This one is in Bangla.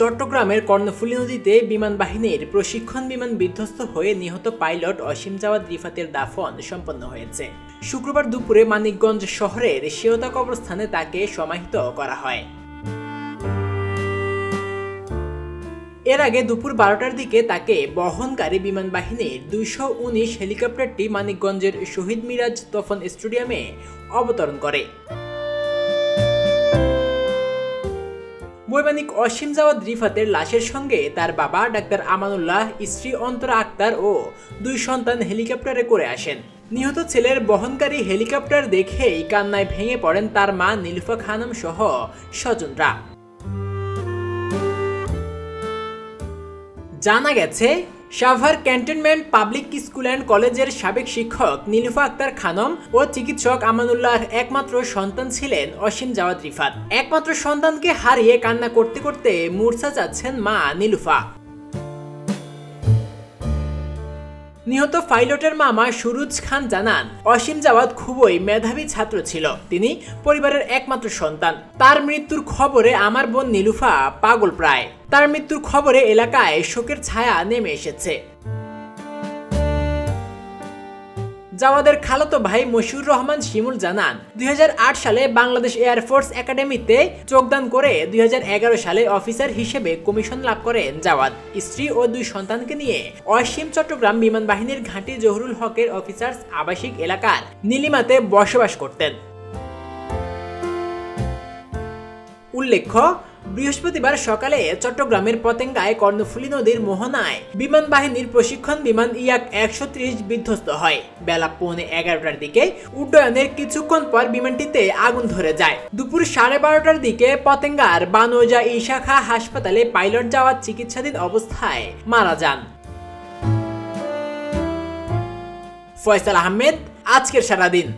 চট্টগ্রামের কর্ণফুলী নদীতে বিমান বাহিনীর প্রশিক্ষণ বিমান বিধ্বস্ত হয়ে নিহত পাইলট অসীম জাওয়াদ রিফাতের দাফন সম্পন্ন হয়েছে। শুক্রবার দুপুরে মানিকগঞ্জ শহরের শেওতা কবরস্থানে তাকে সমাহিত করা হয়। এর আগে দুপুর বারোটার দিকে তাকে বহনকারী বিমান বাহিনীর দুইশো উনিশ হেলিকপ্টারটি মানিকগঞ্জের শহীদ মিরাজ তফন স্টেডিয়ামে অবতরণ করে। বৈমানিক অসীম জাওয়াদ রিফাতের লাশের সঙ্গে তার বাবা ডাক্তার আমানুল্লাহ, স্ত্রী অন্তরা আক্তার ও দুই সন্তান হেলিকপ্টারে করে আসেন। নিহত ছেলের বহনকারী হেলিকপ্টার দেখেই কান্নায় ভেঙে পড়েন তার মা নীলফা খানম সহ স্বজনরা। জানা গেছে Savar cantonment public school and কলেজের সাবেক শিক্ষক নীলুফা আক্তার খানম ও চিকিৎসক আমানুল্লাহর একমাত্র সন্তান ছিলেন অসীম জাওয়াদ রিফাত। একমাত্র সন্তানকে হারিয়ে কান্না করতে করতে মূর্ছা যাচ্ছেন মা নীলুফা। নিহত পাইলটের মামা সুরুজ খান জানান, অসীম জাওয়াদ খুবই মেধাবী ছাত্র ছিল। তিনি পরিবারের একমাত্র সন্তান। তার মৃত্যুর খবরে আমার বোন নীলুফা পাগল প্রায়। তার মৃত্যুর খবরে এলাকায় শোকের ছায়া নেমে এসেছে। জাওয়াদের খালাতো ভাই মশিউর রহমান শিমুল জানান, দুই হাজার আট সালে বাংলাদেশ এয়ারফোর্স একাডেমিতে যোগদান করে দুই হাজার এগারো সালে অফিসার হিসেবে কমিশন লাভ করেন জাওয়াদ। স্ত্রী ও দুই সন্তানকে নিয়ে অসীম চট্টগ্রাম বিমান বাহিনীর ঘাঁটি জহুরুল হকের অফিসার্স আবাসিক এলাকার নীলিমাতে বসবাস করতেন। উল্লেখ্য বৃহস্পতিবার সকালে চট্টগ্রামের পতেঙ্গায় কর্ণফুলী নদীর মোহনায় বিমান বাহিনীর প্রশিক্ষণ বিমান ইয়াক একশো ত্রিশ বিধ্বস্ত হয়। বেলা পৌনে এগারোটার দিকে উড্ডয়নের কিছুক্ষণ পর বিমানটিতে আগুন ধরে যায়। দুপুর সাড়ে বারোটার দিকে পতেঙ্গার বানোজা ইশাখা হাসপাতালে পাইলট যাওয়ার চিকিৎসাধীন অবস্থায় মারা যান। ফয়সাল আহমেদ, আজকের সারাদিন।